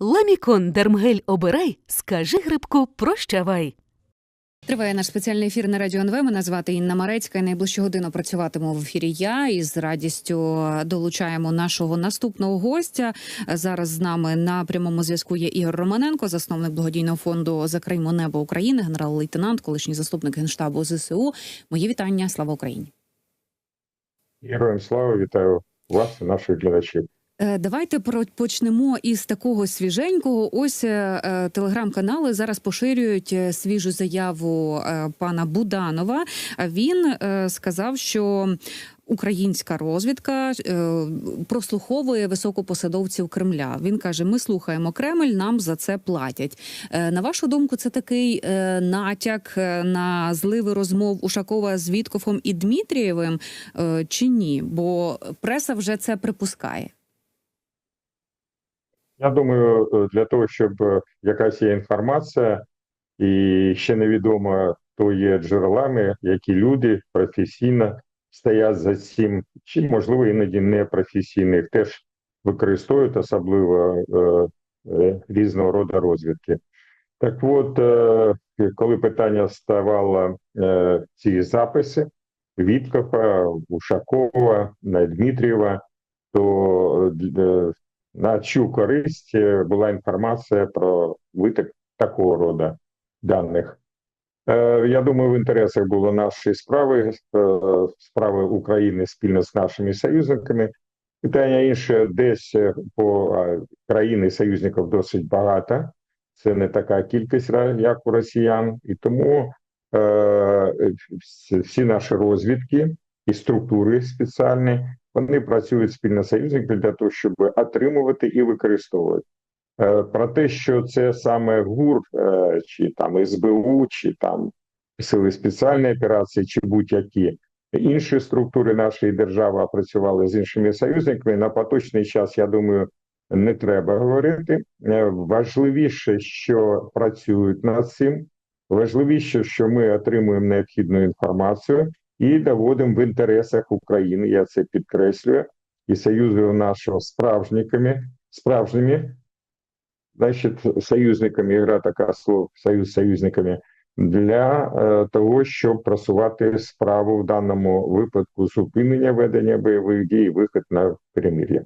Ламікон Дермгель обирай, скажи грибку прощавай. Триває наш спеціальний ефір на радіо НВ. Мене звати Інна Марецька. І Найближчу годину працюватиму в ефірі. Я і з радістю долучаємо нашого наступного гостя. Зараз з нами на прямому зв'язку є Ігор Романенко, засновник благодійного фонду «Закриймо небо України, генерал-лейтенант, колишній заступник генштабу ЗСУ. Мої вітання. Слава Україні. Героям слава вітаю вас і наших глядачів. Е, Давайте почнемо із такого свіженького. Ось е, е, телеграм-канали зараз поширюють свіжу заяву пана Буданова. Він сказав, що українська розвідка прослуховує високопосадовців Кремля. Він каже: Ми слухаємо Кремль, нам за це платять. На вашу думку, це такий натяк на зливи розмов Ушакова з Віткофом і Дмитрієвим чи ні? Бо преса вже це припускає. Я думаю, е, для того, щоб е, якась є інформація, і ще невідомо, хто є джерелами, які люди професійно стоять за цим, чи можливо іноді непрофесійних теж використовують особливо е, е, різного роду розвідки. Так от, е, коли питання ставало е, ці записи Віткофа, Ушакова, Дмитрієва, то на чу користь е, була інформація про виток такого роду даних. Е, Я думаю, в інтересах було нашої справи, е, справи України спільно з нашими союзниками. Питання інше, десь по країни союзників досить багато. Це не така кількість, як у росіян, і тому е, всі наші розвідки і структури спеціальні вони працюють спільно союзниками для того, щоб отримувати і використовувати. Е, Про те, що це саме ГУР, е, чи там СБУ, чи там сили спеціальної операції, чи будь-які інші структури нашої держави працювали з іншими союзниками. На поточний час, я думаю, не треба говорити. Е, Важливіше, що працюють над цим. Важливіше, що ми отримуємо необхідну інформацію і доводимо в інтересах України. Я це підкреслюю і союзую нашого справжниками, справжніми, значить, союзниками, гра така слово, союз союзниками, для е, того, щоб просувати справу в даному випадку зупинення ведення бойових дій, вихід на перемир'я.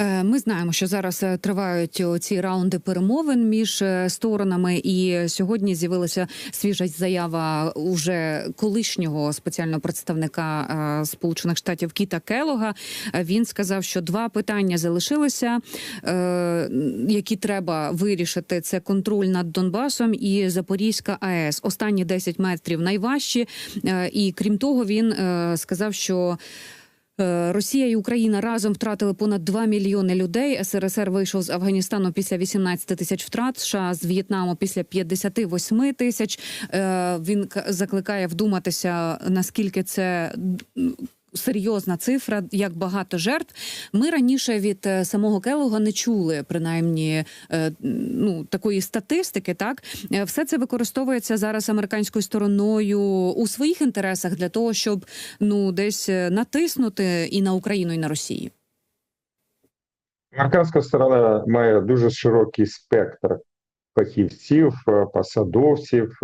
Е, Ми знаємо, що зараз е, тривають ці раунди перемовин між е, сторонами, і сьогодні з'явилася свіжа заява уже колишнього спеціального представника Сполучених Штатів Кіта Келога. Він сказав, що два питання залишилися, які треба вирішити: це контроль над Донбасом і Запорізька АЕС. Останні 10 метрів найважчі. І крім того, він сказав, що. Е, Росія і Україна разом втратили понад 2 мільйони людей. СРСР вийшов з Афганістану після 18 тисяч втрат. США з В'єтнаму після 58 тисяч. Е, Він закликає вдуматися, наскільки це. Серйозна цифра, як багато жертв. Ми раніше від е, самого Келога не чули принаймні е, ну такої статистики. Так Е, все це використовується зараз американською стороною у своїх інтересах для того, щоб ну десь натиснути і на Україну, і на Росію. Американська сторона має дуже широкий спектр фахівців, посадовців,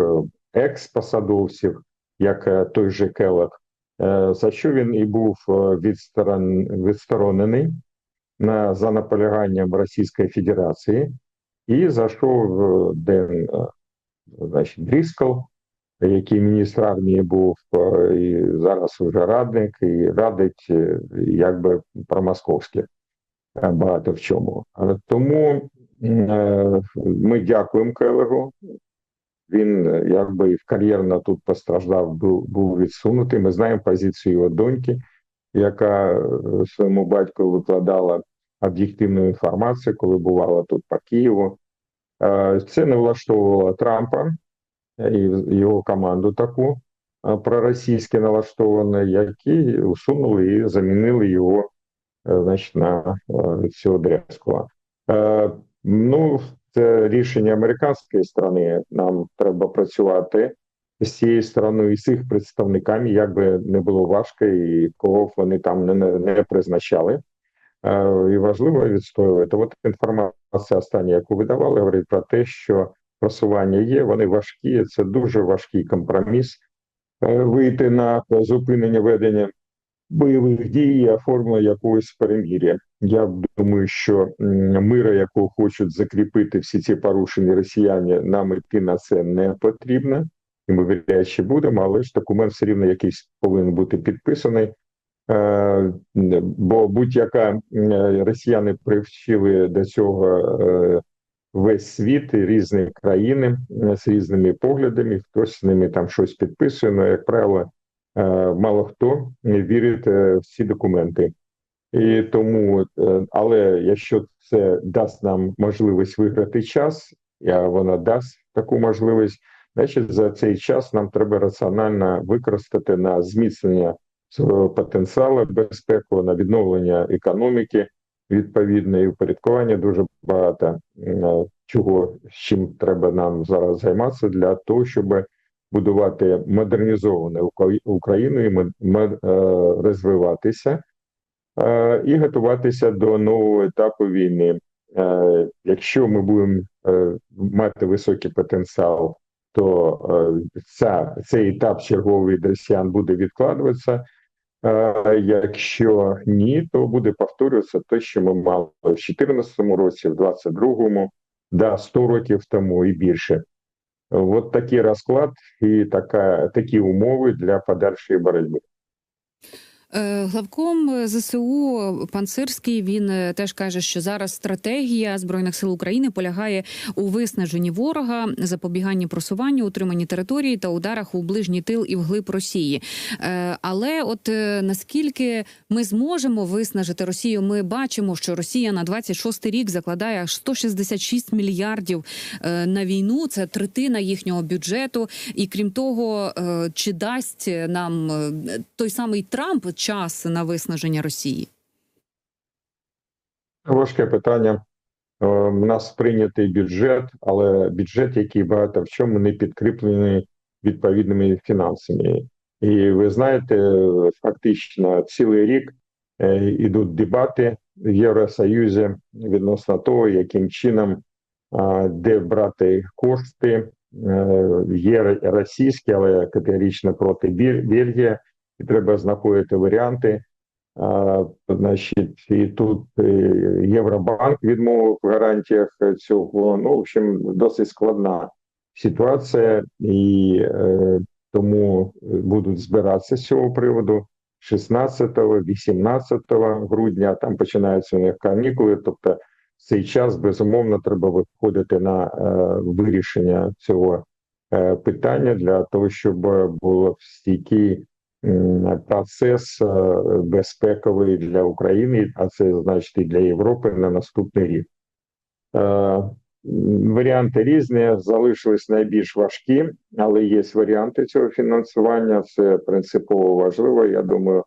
екс-посадовців, як той же Келлог, е, за що він і був е, відсторон... відсторонений на, за наполяганням Російської Федерації, і за що е, Ден е, значить, Дріскл, який міністр армії був, е, і зараз вже радник, і радить е, якби промосковське е, багато в чому. Е, Тому е, ми дякуємо Келегу. Він е, якби і кар'єрно тут постраждав, був, був відсунутий. Ми знаємо позицію його доньки, яка е, своєму батьку викладала об'єктивну інформацію, коли бувала тут по Києву. Е, Це не влаштовувало Трампа і його команду таку проросійськи налаштовану, які усунули і замінили його значить, на цього. Е, Ну, це рішення американської сторони. Нам треба працювати з цією стороною і з їх представниками, як би не було важко, і кого б вони там не, не призначали. е, і важливо відстоювати. От інформація остання, яку ви давали, говорить про те, що просування є, вони важкі. Це дуже важкий компроміс. Е, Вийти на зупинення ведення бойових дій і оформлення якогось переміря. Я думаю, що мира, якого хочуть закріпити всі ці порушені росіяни, нам йти на це не потрібно, і ми вряд будемо, але ж документ все рівно якийсь повинен бути підписаний. Е, Бо будь-яка росіяни привчили до цього е, весь світ і різні країни з різними поглядами. Хтось з ними там щось підписує. але, як правило, мало хто вірить е, в ці документи. І тому, е, але якщо це дасть нам можливість виграти час, а вона дасть таку можливість, значить за цей час нам треба раціонально використати на зміцнення свого потенціалу безпеку, на відновлення економіки відповідно і упорядкування дуже багато е, чого з чим треба нам зараз займатися для того, щоб будувати модернізовану Ука- Україну і е, розвиватися е, і готуватися до нового етапу війни. Е, Якщо ми будемо мати високий потенціал, то ця, цей етап черговий росіян буде відкладуватися. Якщо ні, то буде повторюватися те, що ми мали в 2014 році, в 2022, да, 100 років тому і більше. От такий розклад і така, такі умови для подальшої боротьби. Е, Главком ЗСУ пан Сирський він е, теж каже, що зараз стратегія збройних сил України полягає у виснаженні ворога, запобіганні просуванню, утриманні території та ударах у ближній тил і вглиб Росії. Е, Але от е, наскільки ми зможемо виснажити Росію, ми бачимо, що Росія на 26-й рік закладає аж 166 мільярдів е, на війну. Це третина їхнього бюджету. І крім того, е, чи дасть нам е, той самий Трамп час на виснаження Росії? Важке питання. Е, У нас прийнятий бюджет, але бюджет, який багато в чому не підкріплений відповідними фінансами. І ви знаєте, е, фактично цілий рік е, ідуть дебати в Євросоюзі відносно того, яким чином де брати кошти. Е, Є російські, але категорично проти Бельгія, і треба знаходити варіанти. А, Значить, і тут е, Євробанк відмовив в гарантіях цього. Ну, в общем, досить складна ситуація, і е, тому будуть збиратися з цього приводу 16-18 грудня. Там починаються у них канікули. Тобто, в цей час безумовно треба виходити на е, вирішення цього е, питання для того, щоб було стійкий процес е, безпековий для України, а це значить і для Європи на наступний рік. Е, Варіанти різні, залишились найбільш важкі, але є варіанти цього фінансування. Це принципово важливо. Я думаю,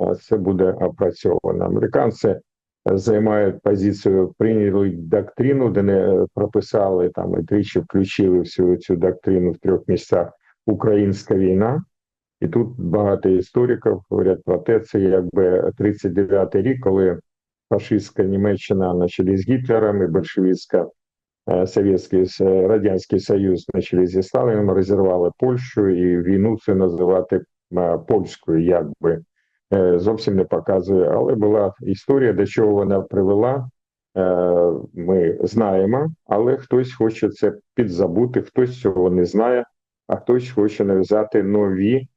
е, це буде опрацьовано. Американці займають позицію, прийняли доктрину, де не прописали там і тричі включили всю цю доктрину в трьох місцях Українська війна. І тут багато істориків говорять про те, це якби 39-й рік, коли фашистська Німеччина на чолі з Гітлером і большевістська е, Совєтський Радянський Союз на чолі зі Сталіном розірвали Польщу і війну це називати е, польською, якби е, зовсім не показує. Але була історія, до чого вона привела. Ми знаємо, але хтось хоче це підзабути, хтось цього не знає, а хтось хоче нав'язати нові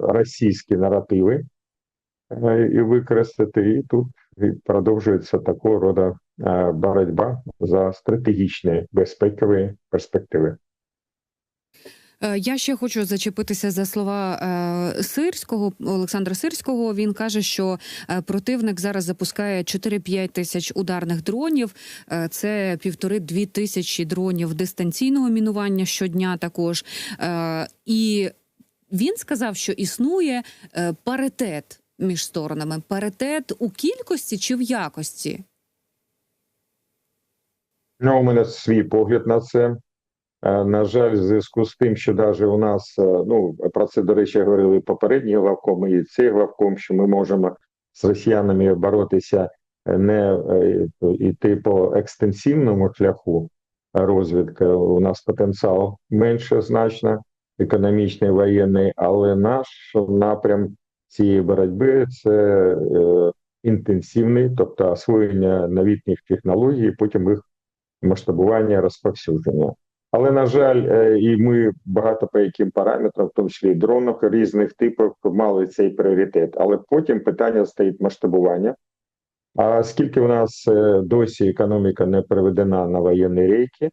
російські наративи е, і використати. І тут продовжується такого роду е, боротьба за стратегічні безпекові перспективи. Е, Я ще хочу зачепитися за слова е, Сирського Олександра Сирського. Він каже, що е, противник зараз запускає 4-5 тисяч ударних дронів. Е, Це півтори-дві тисячі дронів дистанційного мінування щодня. Також Е, і він сказав, що існує е, паритет між сторонами. Паритет у кількості чи в якості? Ну, у мене свій погляд на це. Е, На жаль, в зв'язку з тим, що навіть у нас, е, ну про це, до речі, говорили попередні главкоми і цей главком, що ми можемо з росіянами боротися не йти по екстенсивному шляху розвідки. У нас потенціал менше значно, економічний, воєнний, але наш напрям цієї боротьби це е, інтенсивний, тобто освоєння новітніх технологій, потім їх масштабування, розповсюдження. Але на жаль, е, і ми багато по яким параметрам, в тому числі дронах різних типів, мали цей пріоритет. Але потім питання стоїть масштабування. А скільки в нас е, досі економіка не переведена на воєнні рейки,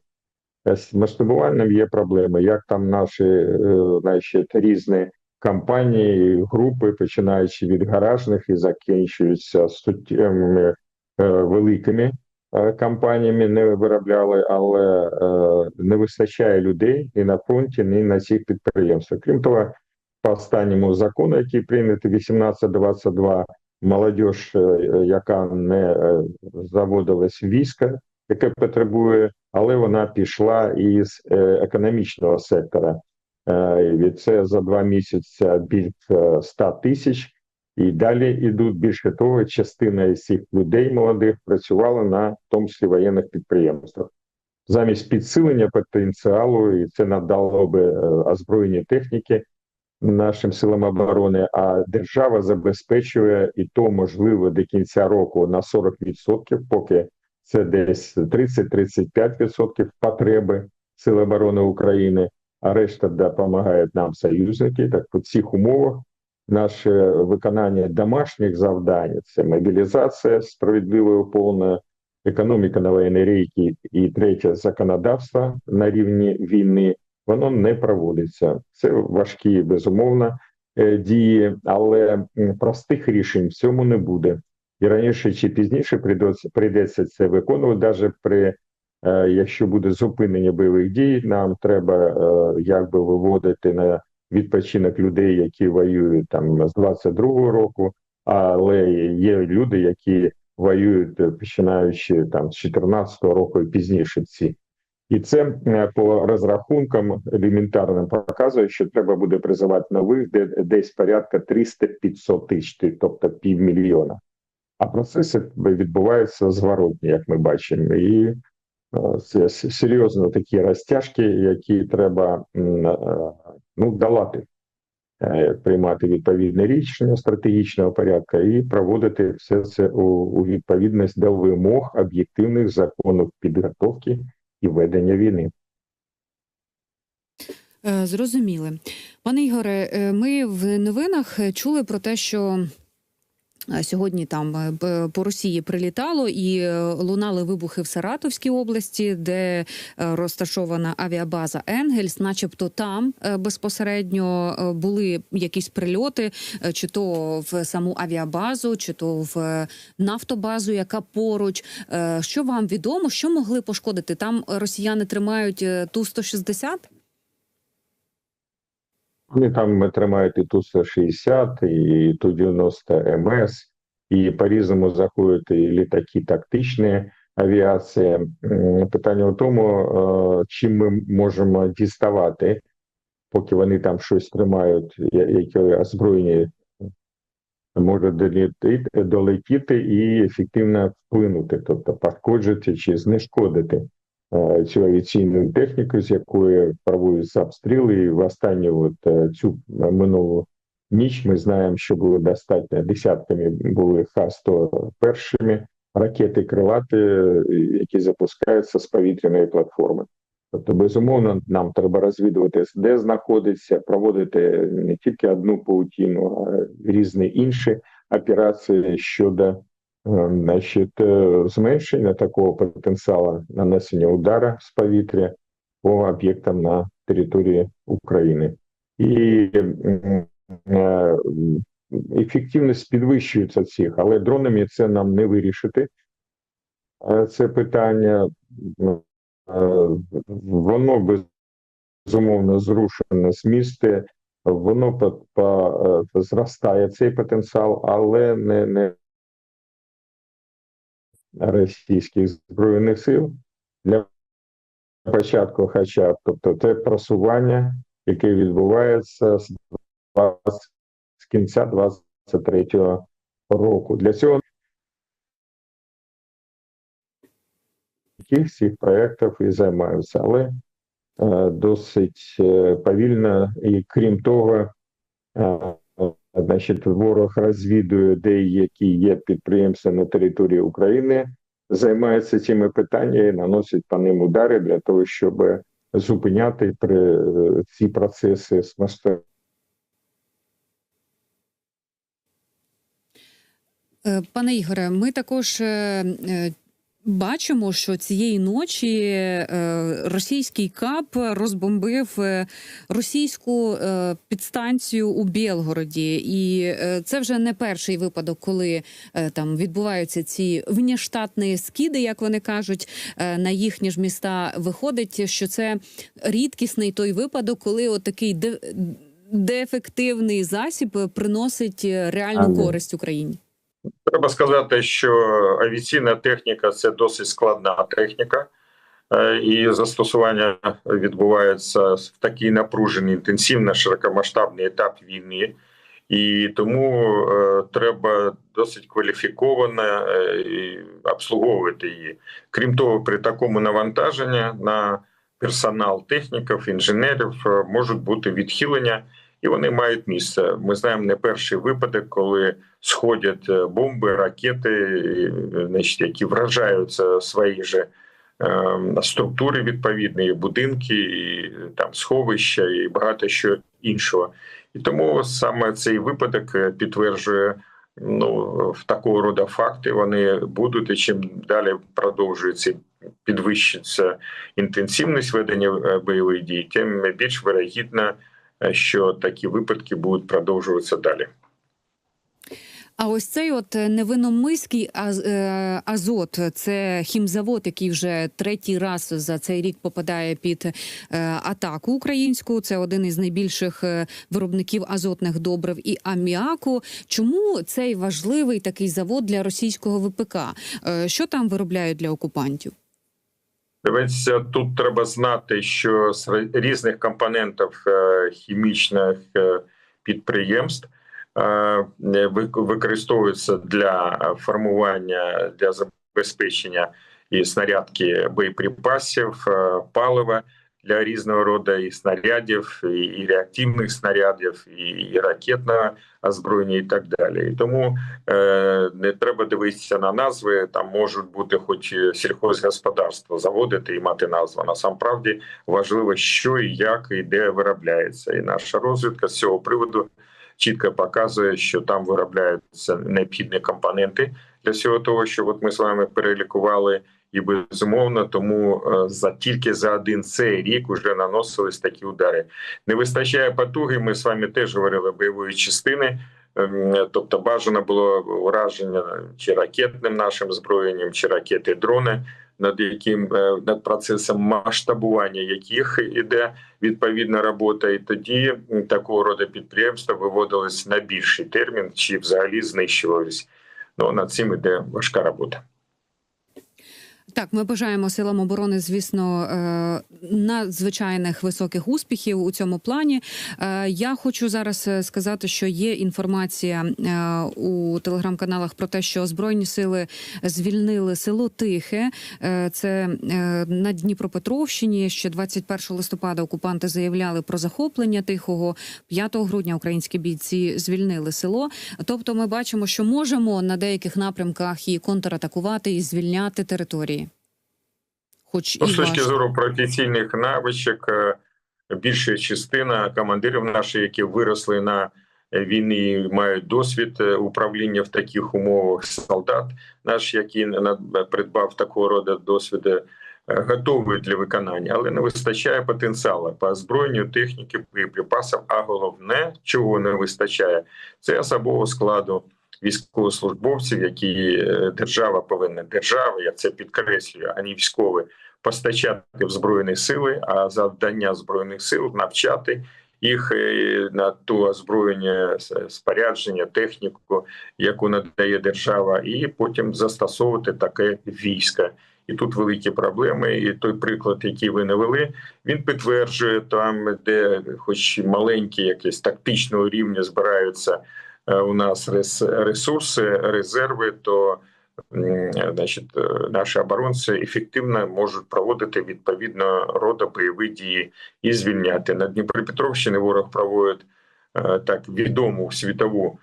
з масштабуванням є проблеми. Як там наші е, значить, різні компанії, групи, починаючи від гаражних і закінчуються суттєвими е, великими е, компаніями, не виробляли, але е, не вистачає людей ні на фронті, ні на цих підприємствах. Крім того, по останньому закону, який прийнятий 1822, молодь, е, яка не е, заводилась в військо, яке потребує, але вона пішла із е, економічного сектора. Е, І це за два місяці більше 100 тисяч, і далі йдуть більше того, частина із цих людей молодих працювала на в тому числі воєнних підприємствах. Замість підсилення потенціалу, і це надало би е, озброєні техніки нашим силам оборони, а держава забезпечує і то можливо до кінця року на 40%, поки це десь 30-35% потреби Сил оборони України, а решта допомагають нам союзники. Так в цих умовах наше виконання домашніх завдань це мобілізація справедливою повна, економіка на воєнній рейки і третє законодавство на рівні війни. Воно не проводиться. Це важкі безумовно е, дії, але простих рішень в цьому не буде. І раніше чи пізніше прийдеться, прийдеться це виконувати, навіть при е, якщо буде зупинення бойових дій, нам треба е, якби виводити на відпочинок людей, які воюють там з 22-го року, але є люди, які воюють е, починаючи там з 14-го року і пізніше ці. І це е, по розрахункам елементарним показує, що треба буде призивати нових де десь порядка 300-500 тисяч, тобто півмільйона. А процеси відбуваються зворотні, як ми бачимо, і е, серйозно такі розтяжки, які треба е, ну, долати, Е, приймати відповідне рішення стратегічного порядку і проводити все це у, у відповідність до вимог об'єктивних законів підготовки і ведення війни. Зрозуміли. Пане Ігоре, ми в новинах чули про те, що сьогодні там е, по Росії прилітало і е, лунали вибухи в Саратовській області, де е, розташована авіабаза Енгельс, начебто там е, безпосередньо е, були якісь прильоти, е, чи то в саму авіабазу, чи то в е, нафтобазу, яка поруч. Е, Що вам відомо, що могли пошкодити? Там росіяни тримають е, Ту-160? Вони там тримають і Ту-160, і Ту-90 МС, і по-різному заходять і літаки тактичні авіація. Питання в тому, е, чим ми можемо діставати, поки вони там щось тримають, які озброєні може долетіти, і ефективно вплинути, тобто пошкоджити чи знешкодити е, цю авіаційну техніку, з якої проводяться обстріли. І в останню от цю минулу ніч ми знаємо, що було достатньо десятками були Х-100 першими ракети крилати, е, які запускаються з повітряної платформи. Тобто, безумовно, нам треба розвідувати, де знаходиться, проводити не тільки одну паутину, а різні інші операції щодо е, значить, е, зменшення такого потенціалу нанесення удара з повітря по об'єктам на території України. І е, ефективність підвищується цих, але дронами це нам не вирішити. Це питання воно безумовно зрушене з місця, воно по, по, зростає цей потенціал, але не, не російських збройних сил для початку, хоча б тобто це просування, яке відбувається з, 20, з кінця 23-го року. Для цього яких цих проєктів і займаються, але е, досить е, повільно, і крім того, е, значить, ворог розвідує, де які є підприємства на території України, займається цими питаннями і наносить по ним удари для того, щоб зупиняти при ці процеси з масштаб. Е, Пане Ігоре, ми також е, е, бачимо, що цієї ночі е, російський КАП розбомбив е, російську е, підстанцію у Білгороді, і це вже не перший випадок, коли там відбуваються ці внештатні скиди, як вони кажуть, на їхні ж міста. Виходить, що це рідкісний той випадок, коли отакий де, деефективний засіб приносить реальну користь Україні. Треба сказати, що авіаційна техніка це досить складна техніка, е, і застосування відбувається в такий напружений, інтенсивний, широкомасштабний етап війни. І тому е, треба досить кваліфіковано е, обслуговувати її. Крім того, при такому навантаженні на персонал техніків, інженерів можуть бути відхилення, і вони мають місце. Ми знаємо не перший випадок, коли сходять е, бомби, ракети, е, значить, які вражаються свої же е, структури відповідні, будинки, і, там сховища і багато що іншого. І тому саме цей випадок підтверджує ну, в такого роду факти. Вони будуть і чим далі продовжується підвищиться інтенсивність ведення бойових дій, тим більш вирогідно, е, що такі випадки будуть продовжуватися далі. А ось цей от невиномиський е, азот, це хімзавод, який вже третій раз за цей рік попадає під е, атаку українську. Це один із найбільших е, виробників азотних добрив і аміаку. Чому цей важливий такий завод для російського ВПК? Е, що там виробляють для окупантів? Дивіться, тут треба знати, що з різних компонентів е, хімічних е, підприємств е, використовуються для формування для забезпечення і снарядки боєприпасів, палива для різного роду і снарядів, і, і реактивних снарядів, і, і ракетного озброєння, і так далі. І тому е, не треба дивитися на назви. Там можуть бути, хоч сільхозгосподарство, заводити і мати назву. Насамправді важливо, що і як і де виробляється. І наша розвідка з цього приводу чітко показує, що там виробляються необхідні компоненти для всього того, що от ми з вами перелікували. І безумовно, тому е, за тільки за один цей рік вже наносились такі удари. Не вистачає потуги. Ми з вами теж говорили бойової частини. Ем, Тобто бажано було ураження чи ракетним нашим зброєнням, чи ракети дрони, над яким е, над процесом масштабування яких іде відповідна робота, і тоді такого роду підприємства виводились на більший термін, чи взагалі знищувались. Ну над цим іде важка робота. Так, ми бажаємо силам оборони, звісно, е, надзвичайних високих успіхів у цьому плані. Е, Я хочу зараз е, сказати, що є інформація у телеграм-каналах про те, що збройні сили звільнили село Тихе. Це на Дніпропетровщині. Ще 21 листопада окупанти заявляли про захоплення тихого. 5 грудня українські бійці звільнили село. Тобто, ми бачимо, що можемо на деяких напрямках і контратакувати, і звільняти території. Хоч Ну, і з точки важко. зору професійних навичок, е, більша частина командирів наших, які виросли на війні, мають досвід е, управління в таких умовах. Солдат наш, який придбав такого роду досвіду, е, готовий для виконання, але не вистачає потенціалу по озброєнню, техніки, боєприпасів. А головне, чого не вистачає, це особового складу військовослужбовців, які держава повинна держава, я це підкреслюю, а не військові, постачати в збройні сили, а завдання збройних сил навчати їх е, на ту озброєння, спорядження, техніку, яку надає держава, і потім застосовувати таке військо. І тут великі проблеми. І той приклад, який ви навели, він підтверджує там, де, хоч маленькі, якісь тактичного рівня збираються е, у нас рес- ресурси, резерви, то значить, е, наші оборонці ефективно можуть проводити відповідно роду бойові дії і звільняти. На Дніпропетровщині ворог проводить е, так відому світову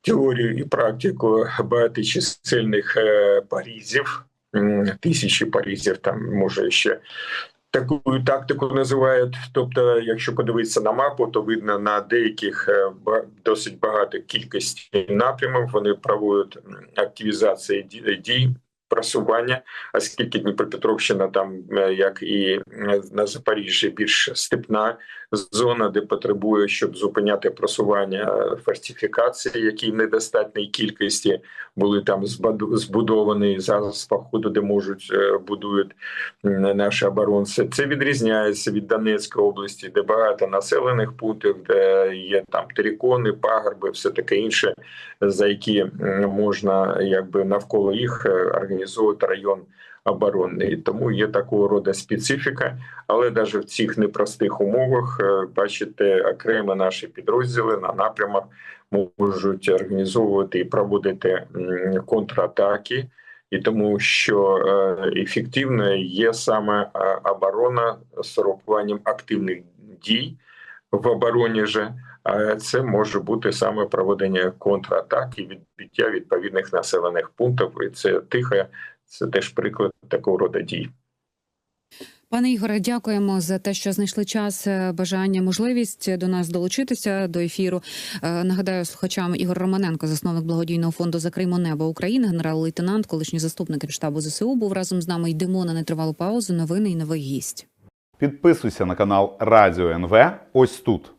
теорію і практику багаточисельних е, парізів, тисячі парізів, там може ще таку тактику називають. Тобто, якщо подивитися на мапу, то видно на деяких е, досить багато кількості напрямів. Вони проводять активізацію дій. Просування, оскільки Дніпропетровщина там, е, як і е, на Запоріжжі, більш степна зона, де потребує, щоб зупиняти просування е, фортифікації, які в недостатній кількості були там збудовані зараз по ходу, де можуть будують наші оборонці. Це відрізняється від Донецької області, де багато населених пунктів, де є там терикони, пагорби, все таке інше, за які можна якби навколо їх е, організовувати район оборонний. Тому є такого роду специфіка, але навіть в цих непростих умовах е, бачите, окремо наші підрозділи на напрямах можуть організовувати і проводити контратаки. І тому, що е, ефективною є саме е, оборона з урахуванням активних дій в обороні же. А це може бути саме проведення контратак і відбиття відповідних населених пунктів. І це тихе, це теж приклад такого роду дій. Пане Ігоре, дякуємо за те, що знайшли час, е, бажання, можливість до нас долучитися до ефіру. Е, Нагадаю слухачам Ігор Романенко, засновник благодійного фонду Закримо небо України, генерал-лейтенант, колишній заступник Генштабу ЗСУ, був разом з нами. Йдемо на нетривалу паузу. Новини і новий гість. Підписуйся на канал Радіо НВ ось тут.